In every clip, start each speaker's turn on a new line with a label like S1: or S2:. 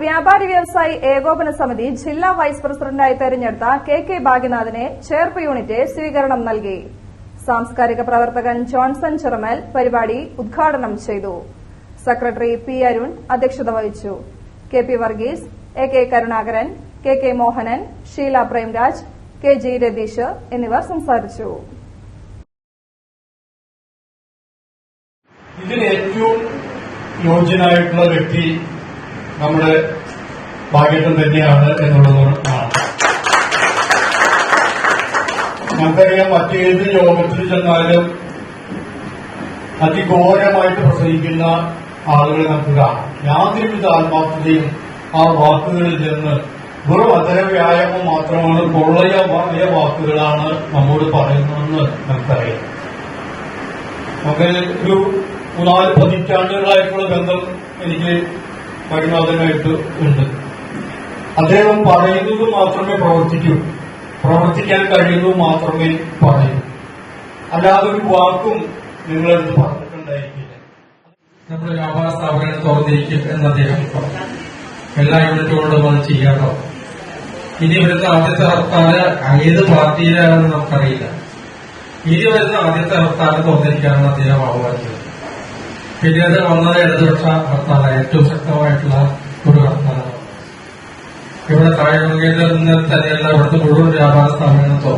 S1: വ്യാപാരി വ്യവസായി ഏകോപന സമിതി ജില്ലാ വൈസ് പ്രസിഡന്റായി തെരഞ്ഞെടുത്ത കെ കെ ഭാഗ്യനാഥിനെ ചേർപ്പ് യൂണിറ്റ് സ്വീകരണം നൽകി. സാംസ്കാരിക പ്രവർത്തകൻ ജോൺസൺ ചിറമൽ പരിപാടി ഉദ്ഘാടനം ചെയ്തു. സെക്രട്ടറി പി അരുൺ അധ്യക്ഷത വഹിച്ചു. K P Varghese A K Karunakaran K K Mohanan Sheela Premraj K G Ratheesh എന്നിവർ സംസാരിച്ചു.
S2: ഇതിന് ഏറ്റവും യോഗ്യനായിട്ടുള്ള വ്യക്തി നമ്മുടെ ഭാഗ്യത്വം തന്നെയാണ് എന്നുള്ളതാണ് നമുക്കറിയാം മറ്റേത് യോഗത്തിൽ ചെന്നാലും അതിഘോരമായിട്ട് പ്രസംഗിക്കുന്ന ആളുകളെ നമുക്ക് കാണാം. യാതൊരുവിധ ആത്മാർത്ഥതയും ആ വാക്കുകളിൽ നിന്ന് വെറും അതര വ്യായാമം മാത്രമാണ് കൊള്ളയ വാക്കുകളാണ് നമ്മോട് പറയുന്നതെന്ന് നമുക്കറിയാം. നമുക്ക് ഒരു മൂന്നാൽ പതിറ്റാണ്ടുകളായിട്ടുള്ള ബന്ധം എനിക്ക് പരിനാഥനായിട്ട് ഉണ്ട്. അദ്ദേഹം പറയുന്നത് മാത്രമേ പ്രവർത്തിക്കൂ. പ്രവർത്തിക്കാൻ കഴിയുന്നത് മാത്രമേ പറയൂ. അല്ലാതെ ഒരു വാക്കും നിങ്ങളത് പറഞ്ഞിട്ടുണ്ടായിരിക്കില്ല.
S3: നമ്മുടെ വ്യാപാര സ്ഥാപനങ്ങൾ തുറന്നിരിക്കും എന്ന് അദ്ദേഹം പറഞ്ഞു. എല്ലാ യൂണിറ്റുകളും അത് ചെയ്യാറോ ഇനി വരുന്ന ആദ്യത്തെ ഹർത്താൽ ഏത് പാർട്ടിയിലാണെന്ന് നമുക്കറിയില്ല. ഇനി വരുന്ന ആദ്യത്തെ ഹർത്താൽ തുറന്നിരിക്കാനാണ് അദ്ദേഹം ആഹ്വാനം ചെയ്തത് പിന്നീട് വന്നത് ഇടതുപക്ഷ ഹർത്താല ഏറ്റവും ശക്തമായിട്ടുള്ള ഒരു ഹർത്താലാണ് ഇവിടെ താഴെ നിന്ന് തന്നെയല്ല ഇവിടുത്തെ മുഴുവൻ വ്യാപാര സ്ഥാപനത്തോ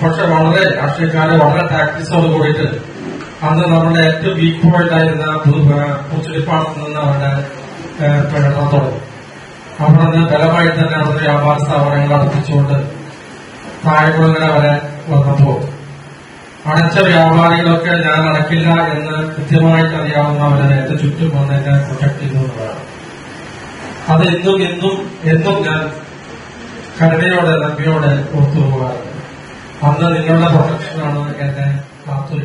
S3: പക്ഷെ വളരെ രാഷ്ട്രീയക്കാരെ വളരെ ടാക്ടിക്സോട് കൂടിയിട്ട് അന്ന് നമ്മുടെ ഏറ്റവും വീക്ക് പോയിന്റ് ആയിരുന്ന പുച്ചുടിപ്പാടത്ത് നിന്ന് അവരുടെ പ്രകടനം തുടങ്ങി. അവിടെ നിന്ന് ബലമായി തന്നെ അവിടുത്തെ വ്യാപാര സ്ഥാപനങ്ങൾ അടുപ്പിച്ചുകൊണ്ട് താഴെക്കുളങ്ങര വരെ വന്നപ്പോ അടച്ച വ്യാപാരികളൊക്കെ ഞാൻ അടക്കില്ല എന്ന് കൃത്യമായിട്ട് അറിയാവുന്നവരെ എന്റെ ചുറ്റും വന്ന് എന്നെ പ്രൊട്ടക്ട് ചെയ്യുന്നതാണ് അത് എന്നും എന്നും എന്നും ഞാൻ കരുണയോടെ നന്ദിയോടെ ഓർത്തു പോകാറുണ്ട് അന്ന് നിങ്ങളുടെ പ്രൊട്ടക്ഷനാണ് എന്നെ കാത്തുവെച്ചത്